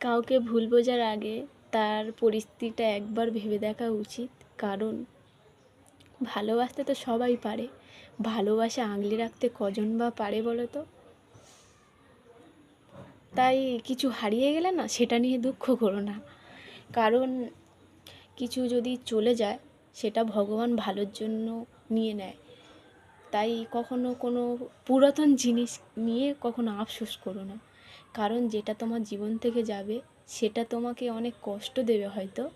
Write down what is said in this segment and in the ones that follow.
কাউকে ভুল বোঝার আগে তার পরিস্থিতিটা একবার ভেবে দেখা উচিত। কারণ ভালোবাসতে তো সবাই পারে। ভালোবাসা আগলে রাখতে কজন বা পারে বলো তো তাই কিছু হারিয়ে গেলে না সেটা নিয়ে দুঃখ করো না। কারণ কিছু যদি চলে যায়, সেটা ভগবান ভালোর জন্য নিয়ে নেয়। তাই কখনো কোনো পুরাতন জিনিস নিয়ে কখনো আফসোস করো না। কারণ যেটা তোমার জীবন থেকে যাবে, সেটা তোমাকে অনেক কষ্ট দেবে হয়তো।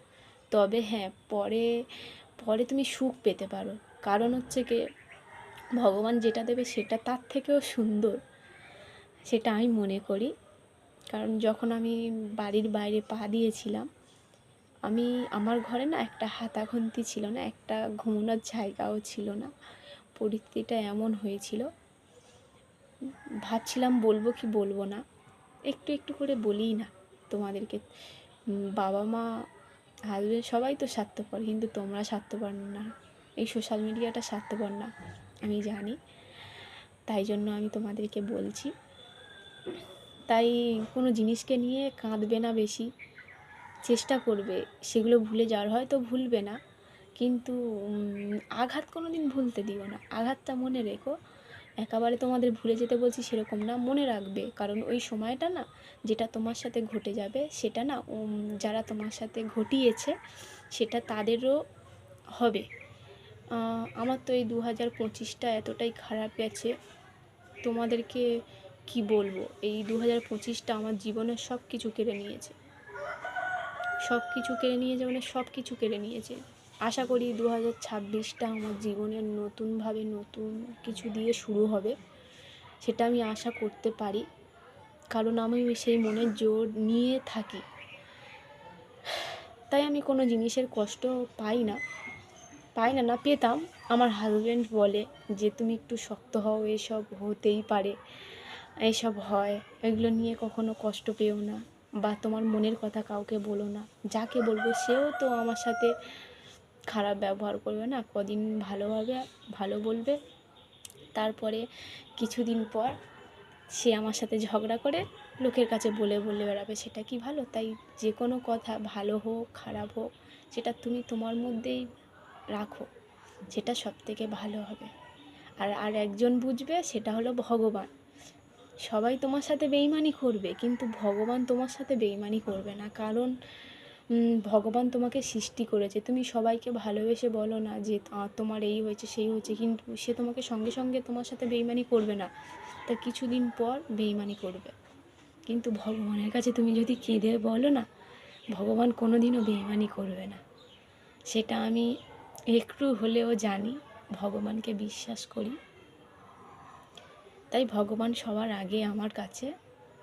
তবে হ্যাঁ পরে পরে তুমি সুখ পেতে পারো। কারণ হচ্ছে কি, ভগবান যেটা দেবে সেটা তার থেকেও সুন্দর। সেটা আমি মনে করি। কারণ যখন আমি বাড়ির বাইরে পা দিয়েছিলাম, আমি, আমার ঘরে না একটা হাতাখন্তি ছিল না, একটা ঘুমানোর জায়গাও ছিল না। পরিস্থিতিটা এমন হয়েছিল। ভাবছিলাম বলব কি বলব না। একটু একটু করে বলি না তোমাদেরকে। বাবা মা হাজবেন্ড সবাই তো স্বার্থপর, কিন্তু তোমরা স্বার্থপর না। এই সোশ্যাল মিডিয়াটা স্বার্থপর না, আমি জানি। তাই জন্য আমি তোমাদেরকে বলছি। তাই কোনো জিনিসকে নিয়ে কাঁদবে না বেশি। চেষ্টা করবে, সেগুলো ভুলে যাওয়ার হয়তো ভুলবে না। কিন্তু আঘাত কোনো দিন ভুলতে দিও না। আঘাতটা মনে রেখো। একেবারে তোমাদের ভুলে যেতে বলছি সেরকম না, মনে রাখবে। কারণ ওই সময়টা না, যেটা তোমার সাথে ঘটে যাবে, সেটা না যারা তোমার সাথে ঘটিয়েছে, সেটা তাদেরও হবে। আমার তো এই দু হাজার পঁচিশটা এতটাই খারাপ গেছে, তোমাদেরকে কি বলব? এই দু হাজার পঁচিশটা আমার জীবনের সব কিছু কেড়ে নিয়েছে। সব কিছু কেড়ে নিয়েছে মানে সব কিছু কেড়ে নিয়েছে। আশা করি দু হাজার ছাব্বিশটা আমার জীবনের নতুনভাবে নতুন কিছু দিয়ে শুরু হবে, সেটা আমি আশা করতে পারি। কারণ আমি সেই মনের জোর নিয়ে থাকি। তাই আমি কোনো জিনিসের কষ্ট পাই না। পাই না না পেতাম। আমার হাজব্যান্ড বলে যে, তুমি একটু শক্ত হও, এসব হতেই পারে এইসব হয়। এগুলো নিয়ে কখনো কষ্ট পেও না বা তোমার মনের কথা কাউকে বলো না। যাকে বলব, সেও তো আমার সাথে খারাপ ব্যবহার করবে না, কদিন ভালোভাবে, ভালো বলবে। তারপরে কিছুদিন পর সে আমার সাথে ঝগড়া করে লোকের কাছে বলে বলে বেড়াবে, সেটা কি ভালো? তাই যে কোনো কথা, ভালো হোক, খারাপ হোক, সেটা তুমি তোমার মধ্যেই রাখো, সেটা সব থেকে ভালো হবে। আর আর একজন বুঝবে, সেটা হলো ভগবান। সবাই তোমার সাথে বেইমানি করবে, কিন্তু ভগবান তোমার সাথে বেইমানি করবে না, কারণ ভগবান তোমাকে সৃষ্টি করেছে। তুমি সবাইকে ভালোবেসে বলো না যে তোমার এই হয়েছে, সেই হয়েছে। কিন্তু সে তোমাকে সঙ্গে সঙ্গে তোমার সাথে বেইমানি করবে না। তা কিছুদিন পর বেইমানি করবে। কিন্তু ভগবানের কাছে তুমি যদি কেঁদে বলো না, ভগবান কোনো দিনও বেইমানি করবে না। সেটা আমি একটু হলেও জানি, ভগবানকে বিশ্বাস করি। তাই ভগবান সবার আগে আমার কাছে,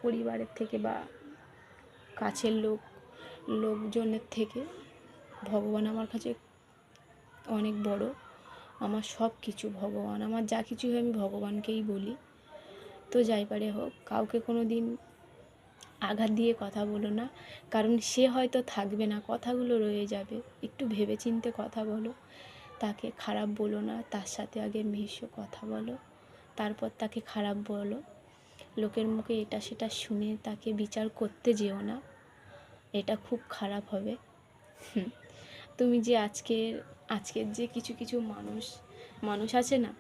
পরিবারের থেকে বা কাছের লোক লোকজনের থেকে ভগবান আমার কাছে অনেক বড়। আমার সব কিছু ভগবান। আমার যা কিছু হয় আমি ভগবানকেই বলি। তো যাই পারে হোক, কাউকে কোনো দিন আঘাত দিয়ে কথা বলো না। কারণ সে হয়তো থাকবে না, কথাগুলো রয়ে যাবে। একটু ভেবেচিন্তে কথা বলো। তাকে খারাপ বলো না, তার সাথে আগে মিশো কথা বলো। তারপর তাকে খারাপ বলো। লোকের মুখে এটা সেটা শুনে তাকে বিচার করতে যেও না। এটা খুব খারাপ হবে। তুমি যে আজকের আজকের যে কিছু কিছু মানুষ মানুষ আছে না,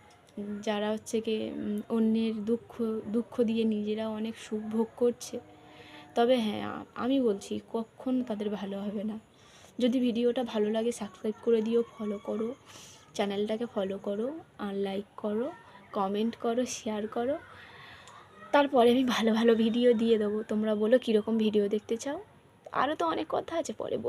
যারা হচ্ছে কি অন্যের দুঃখ দুঃখ দিয়ে নিজেরা অনেক সুখ ভোগ করছে, তবে হ্যাঁ আমি বলছি কখনো তাদের ভালো হবে না। যদি ভিডিওটা ভালো লাগে সাবস্ক্রাইব করে দিও ফলো করো, চ্যানেলটাকে ফলো করো, আর লাইক করো কমেন্ট করো শেয়ার করো। তারপরে আমি ভালো ভালো ভিডিও দিয়ে দেবো। তোমরা বলো কীরকম ভিডিও দেখতে চাও। আরও তো অনেক কথা আছে পরে বলব।